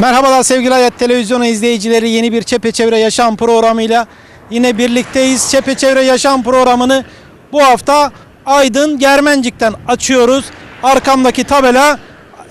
Merhabalar sevgili Hayat Televizyonu izleyicileri. Yeni bir Çepeçevre Yaşam programıyla yine birlikteyiz. Çepeçevre Yaşam programını bu hafta Aydın Germencik'ten açıyoruz. Arkamdaki tabela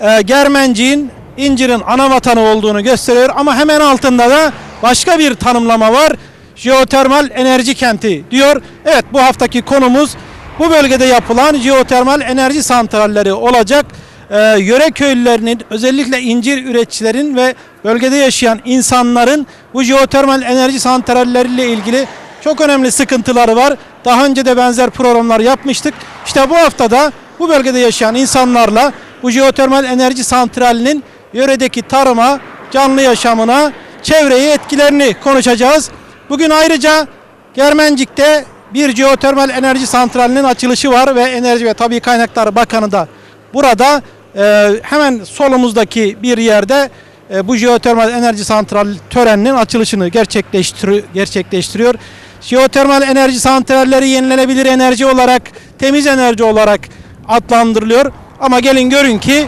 e, Germencik'in İncir'in ana vatanı olduğunu gösteriyor ama hemen altında da başka bir tanımlama var. Jeotermal enerji kenti diyor. Evet bu haftaki konumuz bu bölgede yapılan jeotermal enerji santralleri olacak. Ee, yöre köylülerinin özellikle incir üreticilerin ve bölgede yaşayan insanların bu jeotermal enerji santralleriyle ilgili çok önemli sıkıntıları var. Daha önce de benzer programlar yapmıştık. İşte bu haftada bu bölgede yaşayan insanlarla bu jeotermal enerji santralinin yöredeki tarıma, canlı yaşamına, çevreye etkilerini konuşacağız. Bugün ayrıca Germencik'te bir jeotermal enerji santralinin açılışı var ve Enerji ve Tabii Kaynaklar Bakanı da burada e, hemen solumuzdaki bir yerde e, bu jeotermal enerji santrali töreninin açılışını gerçekleştiri- gerçekleştiriyor. Jeotermal enerji santralleri yenilenebilir enerji olarak, temiz enerji olarak adlandırılıyor. Ama gelin görün ki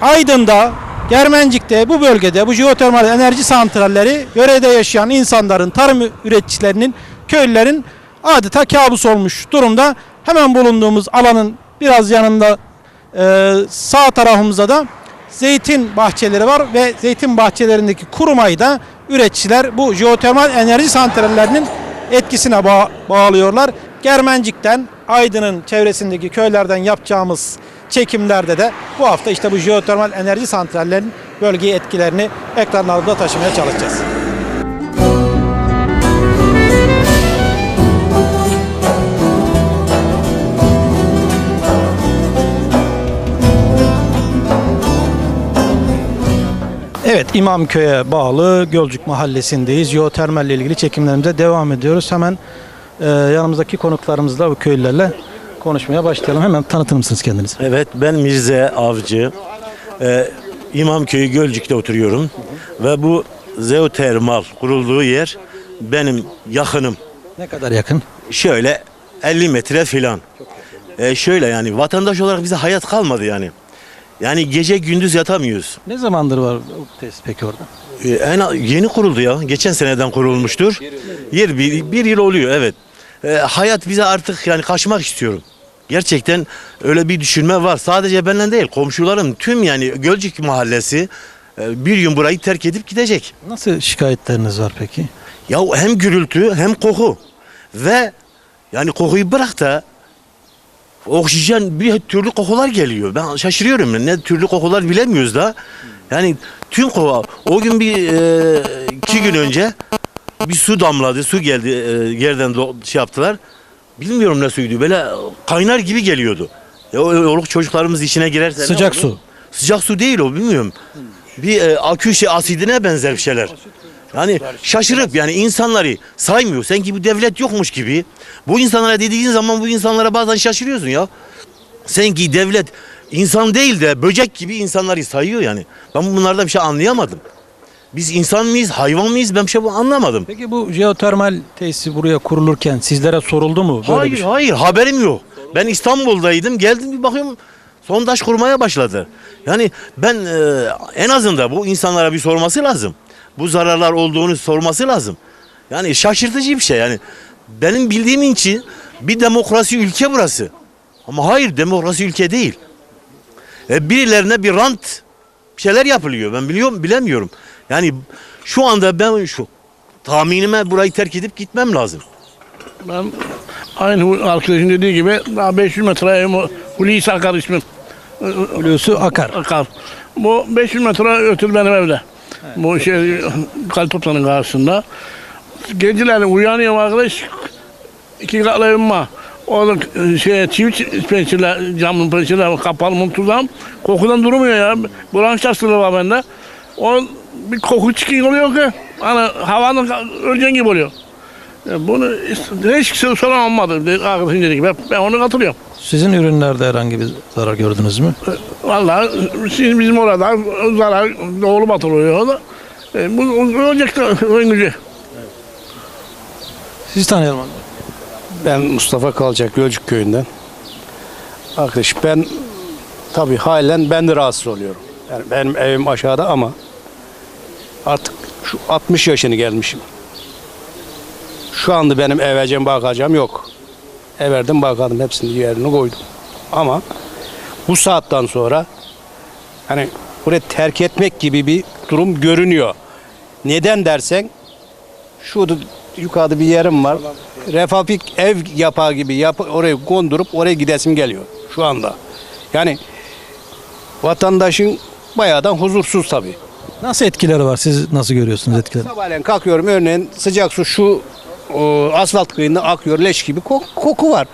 Aydın'da, Germencik'te bu bölgede bu jeotermal enerji santralleri yörede yaşayan insanların, tarım üreticilerinin, köylülerin adeta kabus olmuş durumda. Hemen bulunduğumuz alanın biraz yanında e, sağ tarafımızda da zeytin bahçeleri var ve zeytin bahçelerindeki kurumayı da üreticiler bu jeotermal enerji santrallerinin etkisine ba- bağlıyorlar. Germencik'ten Aydın'ın çevresindeki köylerden yapacağımız çekimlerde de bu hafta işte bu jeotermal enerji santrallerinin bölgeye etkilerini ekranlarımıza taşımaya çalışacağız. Evet İmamköy'e bağlı Gölcük Mahallesi'ndeyiz. Jeotermal ile ilgili çekimlerimize devam ediyoruz. Hemen e, yanımızdaki konuklarımızla bu köylülerle konuşmaya başlayalım. Hemen tanıtır mısınız kendinizi? Evet ben Mirze Avcı. Ee, İmamköy'ü Gölcük'te oturuyorum. Ve bu zeotermal kurulduğu yer benim yakınım. Ne kadar yakın? Şöyle 50 metre filan. Ee, şöyle yani vatandaş olarak bize hayat kalmadı yani. Yani gece gündüz yatamıyoruz. Ne zamandır var o tesis peki orada? Ee, en, yeni kuruldu ya. Geçen seneden kurulmuştur. Yer bir, bir yıl oluyor evet. Ee, hayat bize artık yani kaçmak istiyorum. Gerçekten öyle bir düşünme var. Sadece benden değil komşularım tüm yani Gölcük mahallesi e, bir gün burayı terk edip gidecek. Nasıl şikayetleriniz var peki? Ya hem gürültü hem koku ve yani kokuyu bırak da oksijen bir türlü kokular geliyor. Ben şaşırıyorum. Ne türlü kokular bilemiyoruz da. Yani tüm koku. O gün bir e, iki gün önce bir su damladı. Su geldi e, yerden do- şey yaptılar. Bilmiyorum ne suydu. Böyle kaynar gibi geliyordu. Ya o, o çocuklarımız içine girerse Sıcak su. Sıcak su değil o bilmiyorum. Bir e, akü şey asidine benzer bir şeyler. Yani şaşırıp yani insanları saymıyor. Sanki bu devlet yokmuş gibi. Bu insanlara dediğin zaman bu insanlara bazen şaşırıyorsun ya. Sanki devlet insan değil de böcek gibi insanları sayıyor yani. Ben bunlardan bir şey anlayamadım. Biz insan mıyız, hayvan mıyız ben bir şey anlamadım. Peki bu jeotermal tesisi buraya kurulurken sizlere soruldu mu? Böyle hayır bir şey? hayır haberim yok. Ben İstanbul'daydım geldim bir bakıyorum sondaj kurmaya başladı. Yani ben e, en azından bu insanlara bir sorması lazım. Bu zararlar olduğunu sorması lazım. Yani şaşırtıcı bir şey yani. Benim bildiğim için bir demokrasi ülke burası. Ama hayır demokrasi ülke değil. E, birilerine bir rant bir şeyler yapılıyor. Ben biliyorum bilemiyorum. Yani şu anda ben şu tahminime burayı terk edip gitmem lazım. Ben aynı arkadaşın dediği gibi daha 500 metre evim o- Hulusi Akar ismim. Hulusi Akar. Akar. Bu 500 metre ötür benim evde. Bu şey Kaltopsa'nın karşısında. Geceleri uyanıyorum arkadaş. iki katlı evim var. Orada şey, çift pençeler, camın pençeler kapalı muntuzam. Kokudan durmuyor ya. Branş hastalığı var bende. O bir koku çıkıyor oluyor ki. Hani havanın öleceksin gibi oluyor. Ya Bunu hiç soran olmadı. De- Arkadaşın dediği gibi. Ben- Ben onu katılıyorum. Sizin ürünlerde herhangi bir zarar gördünüz mü? Vallahi siz bizim orada zarar doğru batırıyor da. E, bu olacak da ön gücü. Sizi tanıyalım. abi. Ben Mustafa Kalacak Gölcük köyünden. Arkadaş ben tabii halen ben de rahatsız oluyorum. Yani benim evim aşağıda ama Artık şu 60 yaşını gelmişim. Şu anda benim eveceğim bakacağım yok. Everdim bakalım hepsini yerine koydum. Ama bu saatten sonra hani burayı terk etmek gibi bir durum görünüyor. Neden dersen şurada yukarıda bir yerim var. Refabrik ev yapağı gibi yap oraya kondurup oraya gidesim geliyor şu anda. Yani vatandaşın bayağıdan huzursuz tabii. Nasıl etkileri var? Siz nasıl görüyorsunuz etkileri? Sabahleyin kalkıyorum örneğin sıcak su şu o, asfalt kıyında akıyor leş gibi kok- koku var.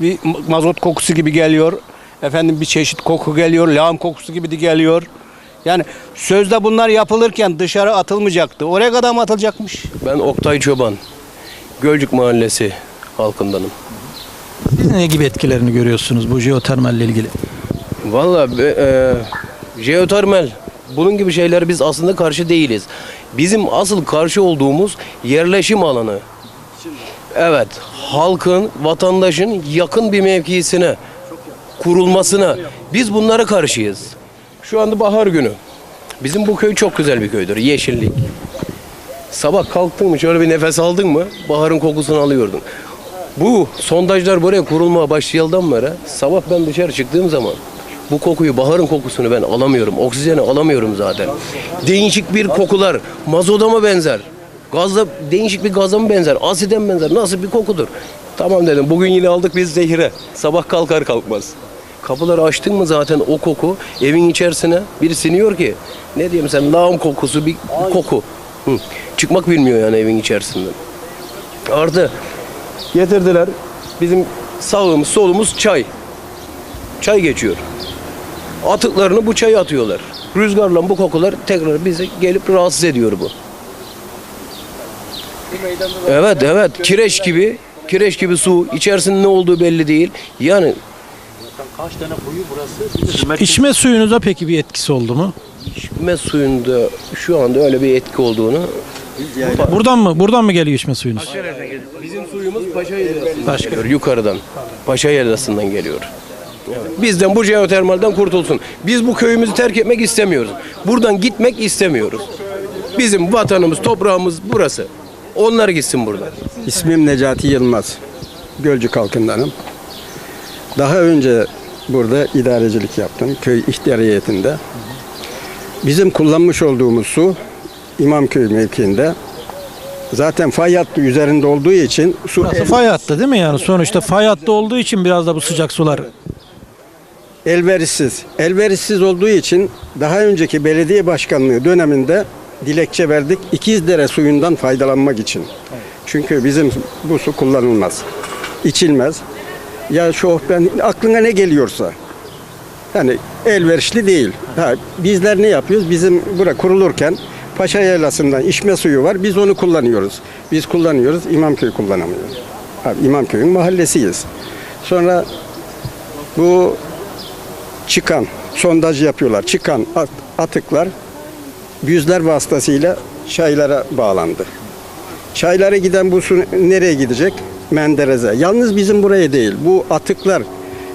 Bir mazot kokusu gibi geliyor. Efendim bir çeşit koku geliyor. Lağım kokusu gibi de geliyor. Yani sözde bunlar yapılırken dışarı atılmayacaktı. Oraya kadar mı atılacakmış? Ben Oktay Çoban. Gölcük Mahallesi halkındanım. Siz ne gibi etkilerini görüyorsunuz bu jeotermalle ilgili? Valla e, jeotermal bunun gibi şeyler biz aslında karşı değiliz. Bizim asıl karşı olduğumuz yerleşim alanı. Evet, halkın, vatandaşın yakın bir mevkisine kurulmasına biz bunlara karşıyız. Şu anda bahar günü. Bizim bu köy çok güzel bir köydür. Yeşillik. Sabah kalktın mı şöyle bir nefes aldın mı baharın kokusunu alıyordun. Bu sondajlar buraya kurulmaya başlayıldan beri sabah ben dışarı çıktığım zaman bu kokuyu, baharın kokusunu ben alamıyorum. Oksijeni alamıyorum zaten. Değişik bir kokular. Mazota mı benzer? Gazda, değişik bir gaza mı benzer? Asiden mi benzer? Nasıl bir kokudur? Tamam dedim. Bugün yine aldık biz zehire. Sabah kalkar kalkmaz. Kapıları açtın mı zaten o koku evin içerisine bir siniyor ki. Ne diyeyim sen lağım kokusu bir koku. Hı. Çıkmak bilmiyor yani evin içerisinden. Artı getirdiler. Bizim sağımız solumuz çay. Çay geçiyor. Atıklarını bu çaya atıyorlar. Rüzgarla bu kokular tekrar bizi gelip rahatsız ediyor bu. Evet evet kireç gibi kireç gibi su içerisinde ne olduğu belli değil. Yani İçme suyunuza peki bir etkisi oldu mu? içme suyunda şu anda öyle bir etki olduğunu Buradan mı? Buradan mı geliyor içme suyunuz? Bizim suyumuz Paşa Yaylası'ndan geliyor yukarıdan. Paşa Yaylası'ndan geliyor. Bizden bu jeotermalden kurtulsun. Biz bu köyümüzü terk etmek istemiyoruz. Buradan gitmek istemiyoruz. Bizim vatanımız, toprağımız burası. Onlar gitsin buradan. İsmim Necati Yılmaz. Gölcük halkındanım. Daha önce burada idarecilik yaptım. Köy ihtiyar heyetinde. Bizim kullanmış olduğumuz su İmamköy mevkiinde. Zaten fay hattı üzerinde olduğu için su Burası fay hattı değil mi yani? Sonuçta fay hattı olduğu için biraz da bu sıcak sular elverişsiz. Elverişsiz olduğu için daha önceki belediye başkanlığı döneminde dilekçe verdik. İkizdere suyundan faydalanmak için. Çünkü bizim bu su kullanılmaz. içilmez. Ya şu ben aklına ne geliyorsa. Yani elverişli değil. Ha, bizler ne yapıyoruz? Bizim bura kurulurken Paşa Yaylası'ndan içme suyu var. Biz onu kullanıyoruz. Biz kullanıyoruz. İmamköy kullanamıyor. Ha, İmamköy'ün mahallesiyiz. Sonra bu çıkan, sondaj yapıyorlar. Çıkan at- atıklar yüzler vasıtasıyla çaylara bağlandı. Çaylara giden bu su nereye gidecek? Menderes'e. Yalnız bizim buraya değil. Bu atıklar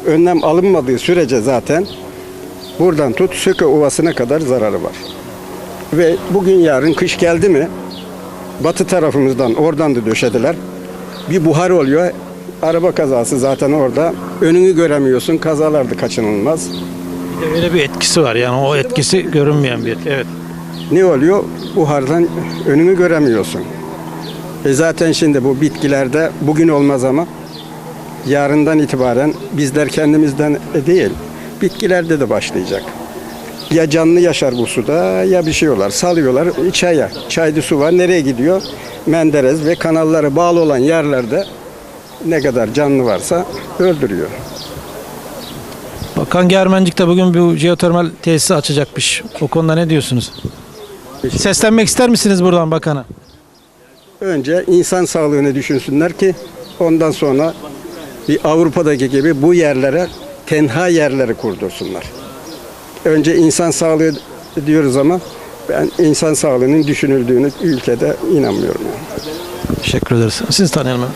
önlem alınmadığı sürece zaten buradan tut Söke Ovası'na kadar zararı var. Ve bugün yarın kış geldi mi batı tarafımızdan oradan da döşediler. Bir buhar oluyor. Araba kazası zaten orada. Önünü göremiyorsun. Kazalar da kaçınılmaz. Bir de öyle bir etkisi var yani o etkisi görünmeyen bir etki. Evet. Ne oluyor? Buhardan önünü göremiyorsun. E zaten şimdi bu bitkilerde bugün olmaz ama yarından itibaren bizler kendimizden değil, bitkilerde de başlayacak. Ya canlı yaşar bu suda ya bir şey olar. Salıyorlar çaya. Çayda su var. Nereye gidiyor? Menderes ve kanallara bağlı olan yerlerde ne kadar canlı varsa öldürüyor. Bakan Germencik de bugün bu jeotermal tesisi açacakmış. O konuda ne diyorsunuz? Seslenmek ister misiniz buradan bakana? Önce insan sağlığını düşünsünler ki ondan sonra bir Avrupa'daki gibi bu yerlere tenha yerleri kurdursunlar. Önce insan sağlığı diyoruz ama ben insan sağlığının düşünüldüğünü ülkede inanmıyorum. Yani. Teşekkür ederiz. Siz tanıyalım. hemen.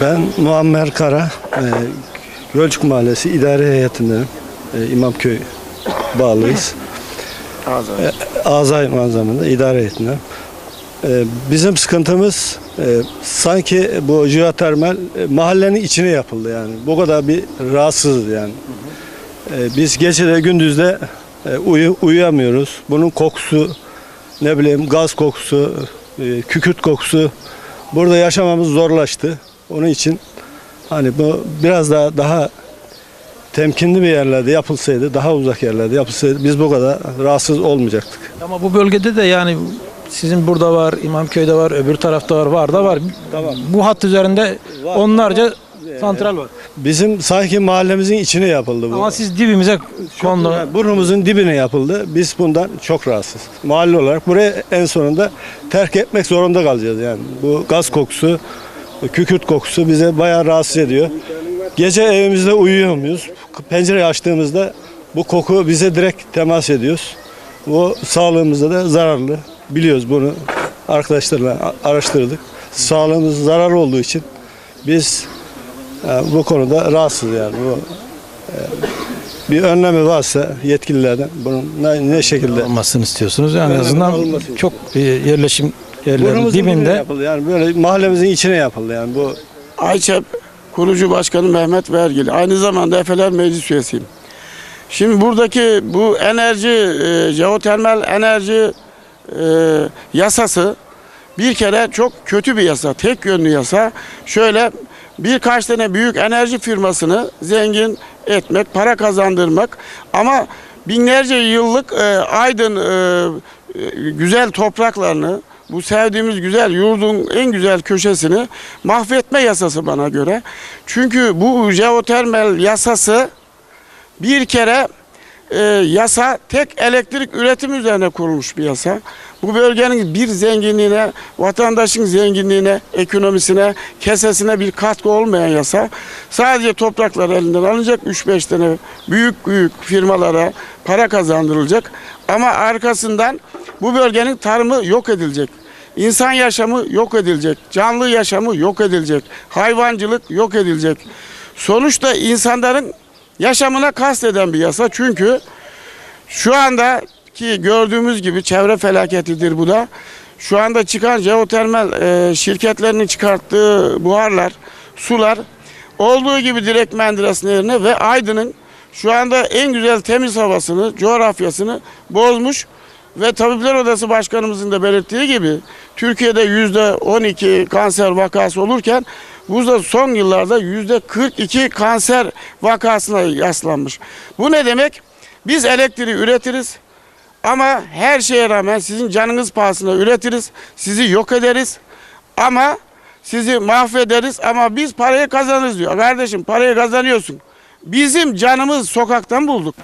Ben Muammer Kara, e, Gölcük Mahallesi İdare Heyeti'ndenim. E, İmamköy bağlıyız. E, Azay manzamında idare ettiler. Ee, bizim sıkıntımız e, sanki bu jeotermal e, mahallenin içine yapıldı yani. Bu kadar bir rahatsız yani. Biz gece de gündüz de e, uyu, uyuyamıyoruz. Bunun kokusu, ne bileyim gaz kokusu, e, kükürt kokusu burada yaşamamız zorlaştı. Onun için hani bu biraz daha daha temkinli bir yerlerde yapılsaydı, daha uzak yerlerde yapılsaydı biz bu kadar rahatsız olmayacaktık. Ama bu bölgede de yani sizin burada var, İmamköy'de var, öbür tarafta var, var da var. Tamam. Bu hat üzerinde onlarca santral var. Bizim sanki mahallemizin içine yapıldı bu. Ama siz dibimize kondu. Burnumuzun dibine yapıldı. Biz bundan çok rahatsız. Mahalle olarak buraya en sonunda terk etmek zorunda kalacağız yani. Bu gaz kokusu, kükürt kokusu bize bayağı rahatsız ediyor. Gece evimizde uyuyamıyoruz. Pencereyi açtığımızda bu koku bize direkt temas ediyoruz. Bu sağlığımıza da zararlı. Biliyoruz bunu. Arkadaşlarla araştırdık. Sağlığımız zarar olduğu için biz e, bu konuda rahatsız yani. Bu bir önlemi varsa yetkililerden bunun ne, ne şekilde olmasını istiyorsunuz. Yani en azından çok e, yerleşim yerlerin burnumuzun dibinde yapıldı yani böyle mahallemizin içine yapıldı yani bu Ayçep kurucu başkanı Mehmet Vergili. Aynı zamanda Efeler Meclis üyesiyim. Şimdi buradaki bu enerji, e, jeotermal enerji e, yasası bir kere çok kötü bir yasa, tek yönlü yasa. Şöyle birkaç tane büyük enerji firmasını zengin etmek, para kazandırmak ama binlerce yıllık e, Aydın e, e, güzel topraklarını, bu sevdiğimiz güzel yurdun en güzel köşesini mahvetme yasası bana göre. Çünkü bu jeotermal yasası bir kere e, yasa tek elektrik üretim üzerine kurulmuş bir yasa. Bu bölgenin bir zenginliğine, vatandaşın zenginliğine, ekonomisine, kesesine bir katkı olmayan yasa. Sadece topraklar elinden alınacak 3-5 tane büyük büyük firmalara para kazandırılacak. Ama arkasından bu bölgenin tarımı yok edilecek. İnsan yaşamı yok edilecek. Canlı yaşamı yok edilecek. Hayvancılık yok edilecek. Sonuçta insanların yaşamına kasteden bir yasa. Çünkü şu anda ki gördüğümüz gibi çevre felaketidir bu da. Şu anda çıkan jeotermal e, şirketlerinin çıkarttığı buharlar, sular olduğu gibi direkt Menderes Nehri'ne ve Aydın'ın şu anda en güzel temiz havasını, coğrafyasını bozmuş. Ve Tabipler Odası Başkanımızın da belirttiği gibi Türkiye'de yüzde 12 kanser vakası olurken bu da son yıllarda yüzde 42 kanser vakasına yaslanmış. Bu ne demek? Biz elektriği üretiriz ama her şeye rağmen sizin canınız pahasına üretiriz. Sizi yok ederiz ama sizi mahvederiz ama biz parayı kazanırız diyor. Kardeşim parayı kazanıyorsun. Bizim canımız sokaktan bulduk.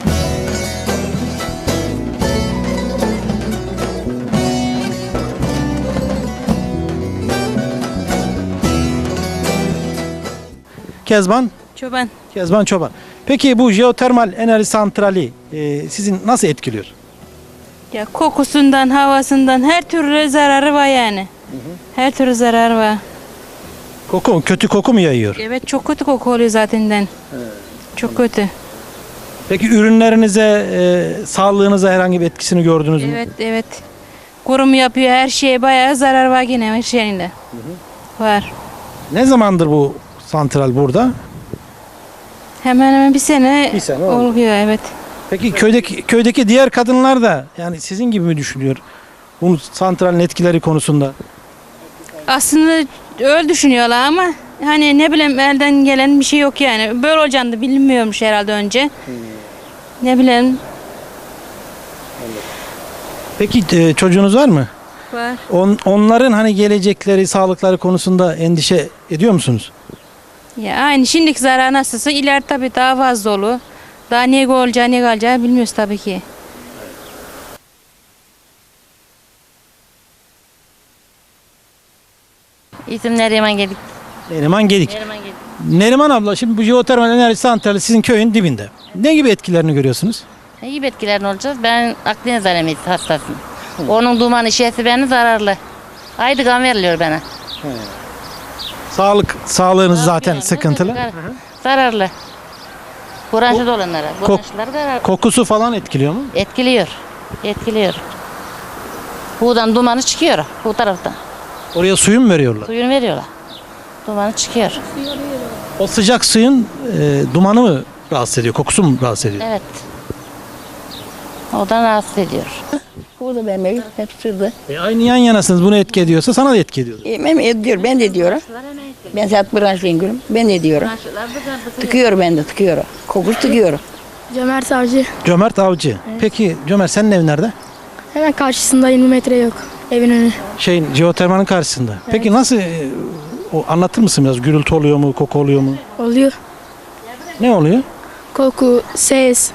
Kezban, Çoban. Kezban Çoban. Peki bu jeotermal enerji santrali e, sizin nasıl etkiliyor? Ya kokusundan, havasından her türlü zararı var yani. Her türlü zararı var. Koku, kötü koku mu yayıyor? Evet çok kötü koku oluyor zaten. Çok kötü. Peki ürünlerinize, e, sağlığınıza herhangi bir etkisini gördünüz mü? Evet evet. Kurum yapıyor her şeye bayağı zarar var yine her şeyinde. Var. Ne zamandır bu santral burada? Hemen hemen bir sene, Bir sene oldu. oluyor evet. Peki köydeki köydeki diğer kadınlar da yani sizin gibi mi düşünüyor? Bu santralin etkileri konusunda. Aslında öyle düşünüyorlar ama hani ne bileyim elden gelen bir şey yok yani. Böyle olacağını da bilmiyormuş herhalde önce. Ne bileyim Peki e, çocuğunuz var mı? var. On, onların hani gelecekleri, sağlıkları konusunda endişe ediyor musunuz? Ya aynı şimdiki zarar nasılsa ileride tabii daha fazla olur. Daha ne olacağı ne kalacağı bilmiyoruz tabii ki. İsim Neriman Gedik. Neriman Gedik. Neriman Gedik. Neriman abla şimdi bu jeotermal enerji santrali sizin köyün dibinde. Ne gibi etkilerini görüyorsunuz? Ne gibi etkilerin olacak? Ben Akdeniz alemiyeti hastasıyım. Onun duman işesi beni zararlı. Aydı kan veriliyor bana. Sağlık, sağlığınız zaten Yani sıkıntılı. zar- Zararlı. Branşlı olanlara. Kok- zararlı. Kokusu falan etkiliyor mu? Etkiliyor. Etkiliyor. Buradan dumanı çıkıyor bu taraftan. Oraya suyu mu veriyorlar? Suyunu veriyorlar. Dumanı çıkıyor. O sıcak suyun e, dumanı mı rahatsız ediyor? Kokusu mu rahatsız ediyor? Evet. Odan rahatsız ediyor. Burada benim evim hep sırdı. E, aynı yan yanasınız. Bunu etki ediyorsa sana da etki ediyor. Hem ediyor, ben de diyorum. Ben saat branşlıyım gülüm. Ben de diyorum. Tıkıyor ben de tıkıyor. Kokusu tıkıyor. Cömert Avcı. Cömert Avcı. Peki Cömert senin evin nerede? Hemen karşısında 20 metre yok. Evin önü. Şeyin jeotermanın karşısında. Peki nasıl e, o anlatır mısın biraz? Gürültü oluyor mu? Koku oluyor mu? Oluyor. Ne oluyor? Koku, ses.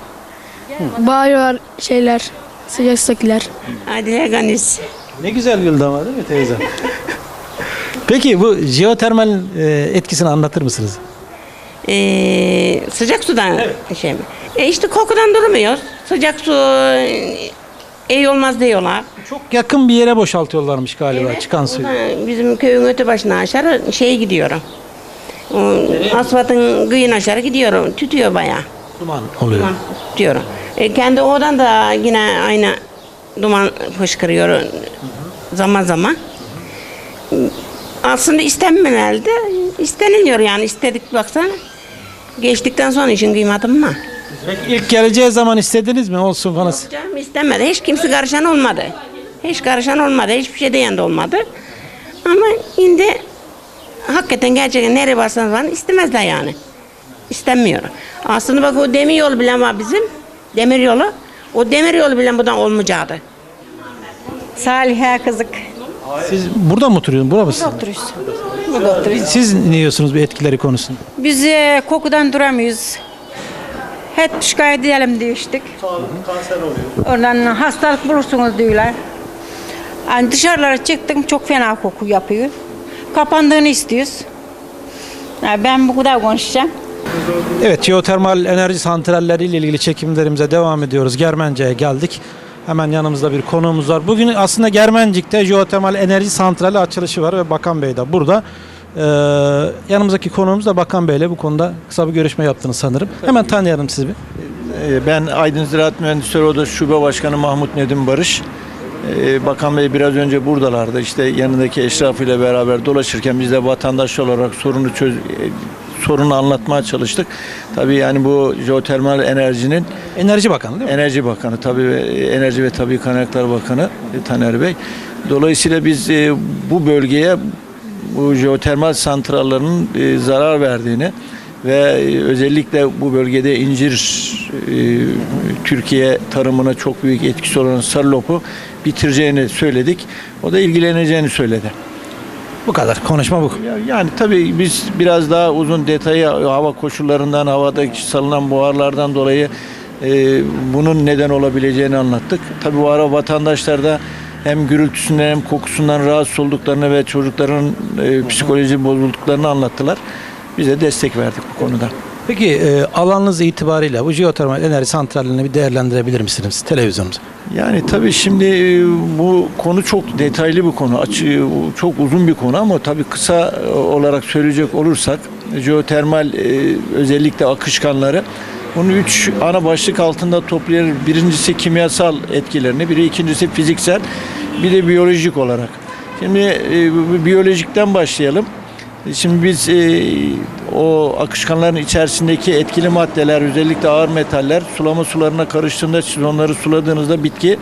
Bağırıyor şeyler. Sıcak sıcaklar. Hadi Ganis. Ne güzel güldü ama değil mi teyze? Peki bu jeotermal e, etkisini anlatır mısınız? Ee, sıcak sudan şey mi? E işte kokudan durmuyor. Sıcak su e, iyi olmaz diyorlar. Çok yakın bir yere boşaltıyorlarmış galiba çıkan suyu. Buradan Bizim köyün öte başına aşağı şey gidiyorum. O, asfaltın kıyın aşağı gidiyorum. Tütüyor bayağı. Duman oluyor. Duman tutuyorum. E, kendi oradan da yine aynı duman fışkırıyor zaman zaman. Aslında istenmemeldi. İsteniliyor yani istedik baksana. Geçtikten sonra işin kıymetli mi? Peki ilk geleceği zaman istediniz mi? Olsun falan. Canım istemedi. Hiç kimse karışan olmadı. Hiç karışan olmadı. Hiçbir şey diyen de olmadı. Ama şimdi hakikaten gerçekten nereye varsanız varın istemezler yani. İstenmiyor. Aslında bak o demir yol bile var bizim. Demir yolu. O demir yolu bile buradan olmayacaktı. Saliha Kızık. Siz burada mı oturuyorsunuz? Burada mısınız? Oturuyoruz. Burada oturuyoruz. Siz ne diyorsunuz bu etkileri konusunda? Biz e, kokudan duramıyoruz. Hep şikayet edelim demiştik. Oradan hastalık bulursunuz diyorlar. Yani dışarılara çıktım çok fena koku yapıyor. Kapandığını istiyoruz. Yani ben bu kadar konuşacağım. Evet, jeotermal enerji santralleri ile ilgili çekimlerimize devam ediyoruz. Germence'ye geldik. Hemen yanımızda bir konuğumuz var. Bugün aslında Germencik'te jeotermal enerji santrali açılışı var ve Bakan Bey de burada. Ee, yanımızdaki konuğumuz da Bakan Bey ile bu konuda kısa bir görüşme yaptığını sanırım. Hemen tanıyalım sizi bir. Ee, Ben Aydın Ziraat Mühendisleri Odası Şube Başkanı Mahmut Nedim Barış. Ee, Bakan Bey biraz önce buradalardı. İşte yanındaki eşrafıyla beraber dolaşırken biz de vatandaş olarak sorunu çöz sorunu anlatmaya çalıştık. Tabii yani bu jeotermal enerjinin Enerji Bakanı değil mi? Enerji Bakanı tabii ve Enerji ve Tabii Kaynaklar Bakanı e, Taner Bey. Dolayısıyla biz e, bu bölgeye bu jeotermal santrallerinin e, zarar verdiğini ve e, özellikle bu bölgede incir e, Türkiye tarımına çok büyük etkisi olan sarılopu bitireceğini söyledik. O da ilgileneceğini söyledi. Bu kadar. Konuşma bu. Ya- Yani tabii biz biraz daha uzun detayı hava koşullarından, havadaki salınan buharlardan dolayı e, bunun neden olabileceğini anlattık. Tabii bu ara vatandaşlar da hem gürültüsünden hem kokusundan rahatsız olduklarını ve çocukların e, psikoloji bozulduklarını anlattılar. Biz de destek verdik bu konuda. Peki e, alanınız itibariyle bu jeotermal enerji santralini bir değerlendirebilir misiniz televizyonumuza? Yani tabii şimdi e, bu konu çok detaylı bir konu. Açı, çok uzun bir konu ama tabii kısa e, olarak söyleyecek olursak jeotermal e, özellikle akışkanları bunu üç ana başlık altında toplayır. Birincisi kimyasal etkilerini, biri ikincisi fiziksel, bir de biyolojik olarak. Şimdi e, biyolojikten başlayalım. Şimdi biz e, o akışkanların içerisindeki etkili maddeler özellikle ağır metaller sulama sularına karıştığında siz onları suladığınızda bitki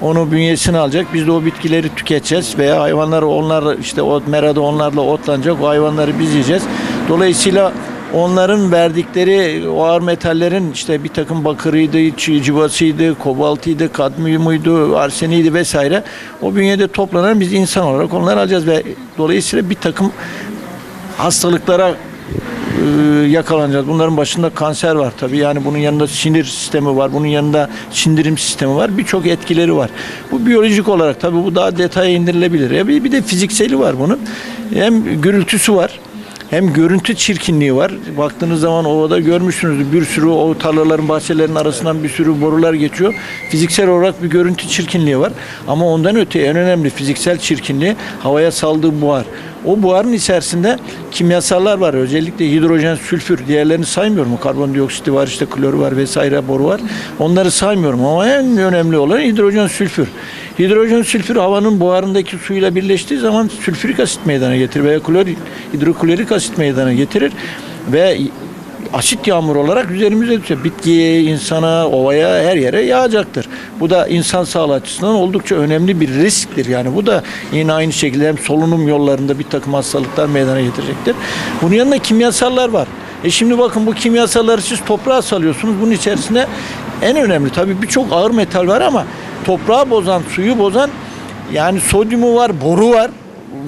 onu bünyesine alacak. Biz de o bitkileri tüketeceğiz veya hayvanlar onlar işte o merada onlarla otlanacak. O hayvanları biz yiyeceğiz. Dolayısıyla onların verdikleri o ağır metallerin işte bir takım bakırıydı, cıvasıydı, kobaltıydı, kadmiyumuydu, arseniydi vesaire. O bünyede toplanan biz insan olarak onları alacağız ve dolayısıyla bir takım hastalıklara e, yakalanacağız. Bunların başında kanser var tabii. Yani bunun yanında sinir sistemi var. Bunun yanında sindirim sistemi var. Birçok etkileri var. Bu biyolojik olarak tabii bu daha detaya indirilebilir. Ya bir, de fizikseli var bunun. Hem gürültüsü var. Hem görüntü çirkinliği var. Baktığınız zaman ovada görmüşsünüzdür. Bir sürü o tarlaların, bahçelerin arasından bir sürü borular geçiyor. Fiziksel olarak bir görüntü çirkinliği var. Ama ondan öte en önemli fiziksel çirkinliği havaya saldığı buhar. O buharın içerisinde kimyasallar var. Özellikle hidrojen, sülfür. Diğerlerini saymıyorum. Karbondioksiti var, işte klorü var vesaire boru var. Onları saymıyorum ama en önemli olan hidrojen, sülfür. Hidrojen, sülfür havanın buharındaki suyla birleştiği zaman sülfürik asit meydana getirir veya klor, hidroklorik asit meydana getirir ve asit yağmur olarak üzerimize düşer. Bitkiye, insana, ovaya her yere yağacaktır. Bu da insan sağlığı açısından oldukça önemli bir risktir. Yani bu da yine aynı şekilde hem solunum yollarında bir takım hastalıklar meydana getirecektir. Bunun yanında kimyasallar var. E şimdi bakın bu kimyasalları siz toprağa salıyorsunuz. Bunun içerisinde en önemli tabii birçok ağır metal var ama toprağı bozan, suyu bozan yani sodyumu var, boru var.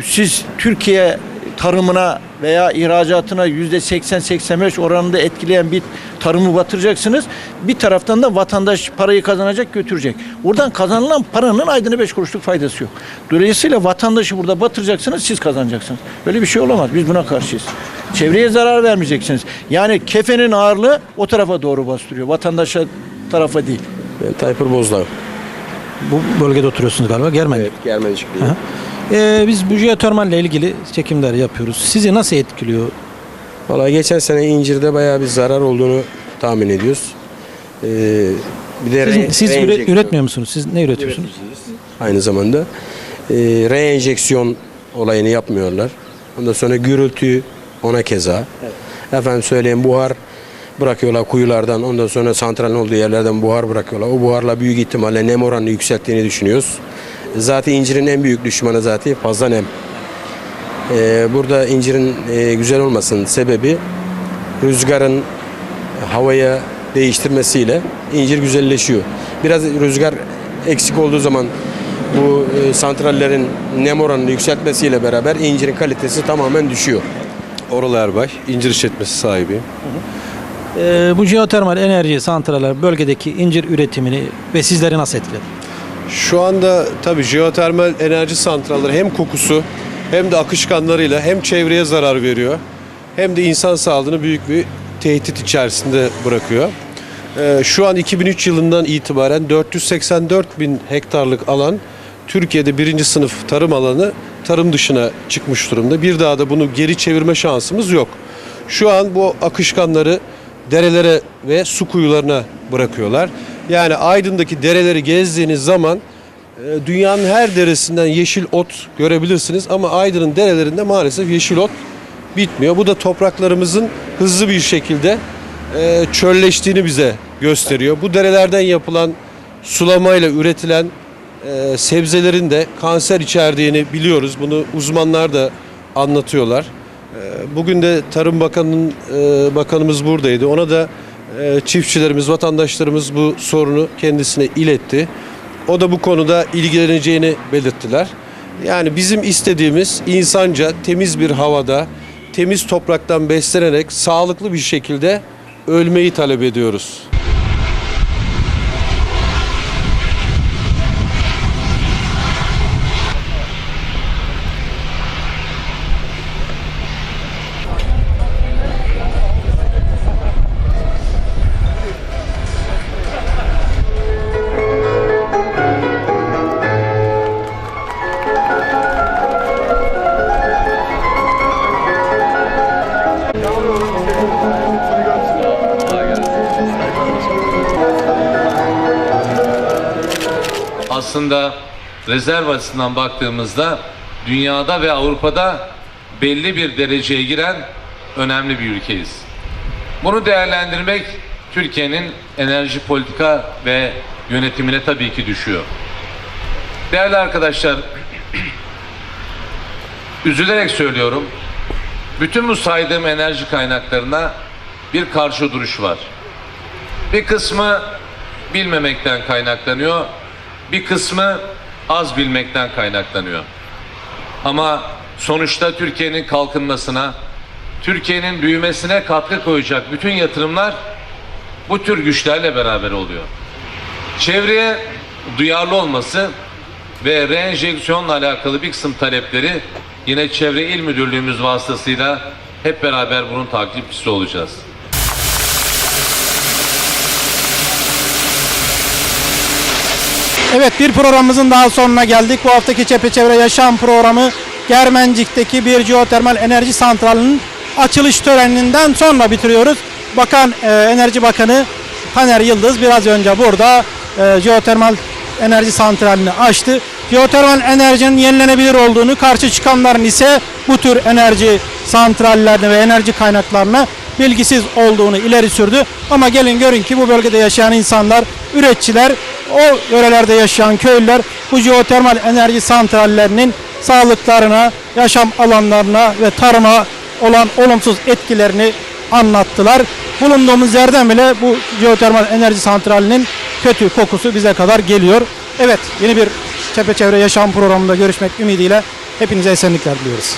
Siz Türkiye tarımına veya ihracatına yüzde 80-85 oranında etkileyen bir tarımı batıracaksınız. Bir taraftan da vatandaş parayı kazanacak götürecek. Oradan kazanılan paranın aydını beş kuruşluk faydası yok. Dolayısıyla vatandaşı burada batıracaksınız siz kazanacaksınız. Böyle bir şey olamaz. Biz buna karşıyız. Çevreye zarar vermeyeceksiniz. Yani kefenin ağırlığı o tarafa doğru bastırıyor. Vatandaşa tarafa değil. Ben Tayfur Bozdağ. Bu bölgede oturuyorsunuz galiba. Germencik. Evet, Germencikliyim. Ee, biz bu jeotermalle ilgili çekimler yapıyoruz. Sizi nasıl etkiliyor? Valla geçen sene incirde bayağı bir zarar olduğunu tahmin ediyoruz. Ee, bir de Siz, re- siz üre- reenjeksiyon- üretmiyor musunuz? Siz ne üretiyorsunuz? aynı zamanda. Ee, reenjeksiyon olayını yapmıyorlar. Ondan sonra gürültü ona keza. Efendim söyleyeyim buhar bırakıyorlar kuyulardan. Ondan sonra santralin olduğu yerlerden buhar bırakıyorlar. O buharla büyük ihtimalle nem oranını yükselttiğini düşünüyoruz. Zaten incirin en büyük düşmanı zaten fazla nem. Ee, burada incirin e, güzel olmasının sebebi rüzgarın havaya değiştirmesiyle incir güzelleşiyor. Biraz rüzgar eksik olduğu zaman bu e, santrallerin nem oranını yükseltmesiyle beraber incirin kalitesi tamamen düşüyor. Oral Erbay, incir işletmesi sahibiyim. Ee, bu jeotermal enerji santraller bölgedeki incir üretimini ve sizleri nasıl etkiledi? Şu anda tabii jeotermal enerji santralleri hem kokusu hem de akışkanlarıyla hem çevreye zarar veriyor hem de insan sağlığını büyük bir tehdit içerisinde bırakıyor. Ee, şu an 2003 yılından itibaren 484 bin hektarlık alan Türkiye'de birinci sınıf tarım alanı tarım dışına çıkmış durumda. Bir daha da bunu geri çevirme şansımız yok. Şu an bu akışkanları derelere ve su kuyularına bırakıyorlar. Yani Aydın'daki dereleri gezdiğiniz zaman e, dünyanın her deresinden yeşil ot görebilirsiniz ama Aydın'ın derelerinde maalesef yeşil ot bitmiyor. Bu da topraklarımızın hızlı bir şekilde e, çölleştiğini bize gösteriyor. Bu derelerden yapılan sulamayla üretilen e, sebzelerin de kanser içerdiğini biliyoruz. Bunu uzmanlar da anlatıyorlar. Bugün de Tarım Bakanı'nın bakanımız buradaydı. Ona da çiftçilerimiz, vatandaşlarımız bu sorunu kendisine iletti. O da bu konuda ilgileneceğini belirttiler. Yani bizim istediğimiz insanca temiz bir havada, temiz topraktan beslenerek sağlıklı bir şekilde ölmeyi talep ediyoruz. Aslında rezerv açısından baktığımızda dünyada ve Avrupa'da belli bir dereceye giren önemli bir ülkeyiz. Bunu değerlendirmek Türkiye'nin enerji politika ve yönetimine tabii ki düşüyor. Değerli arkadaşlar, üzülerek söylüyorum, bütün bu saydığım enerji kaynaklarına bir karşı duruş var. Bir kısmı bilmemekten kaynaklanıyor, bir kısmı az bilmekten kaynaklanıyor. Ama sonuçta Türkiye'nin kalkınmasına, Türkiye'nin büyümesine katkı koyacak bütün yatırımlar bu tür güçlerle beraber oluyor. Çevreye duyarlı olması ve reenjeksiyonla alakalı bir kısım talepleri yine Çevre İl Müdürlüğümüz vasıtasıyla hep beraber bunun takipçisi olacağız. Evet bir programımızın daha sonuna geldik. Bu haftaki Çepeçevre Yaşam programı Germencik'teki bir jeotermal enerji santralinin açılış töreninden sonra bitiriyoruz. Bakan e, Enerji Bakanı Taner Yıldız biraz önce burada e, jeotermal enerji santralini açtı. Jeotermal enerjinin yenilenebilir olduğunu, karşı çıkanların ise bu tür enerji santrallerine ve enerji kaynaklarına bilgisiz olduğunu ileri sürdü. Ama gelin görün ki bu bölgede yaşayan insanlar, üreticiler, o yörelerde yaşayan köylüler bu jeotermal enerji santrallerinin sağlıklarına, yaşam alanlarına ve tarıma olan olumsuz etkilerini anlattılar. Bulunduğumuz yerden bile bu jeotermal enerji santralinin kötü kokusu bize kadar geliyor. Evet yeni bir çepeçevre yaşam programında görüşmek ümidiyle hepinize esenlikler diliyoruz.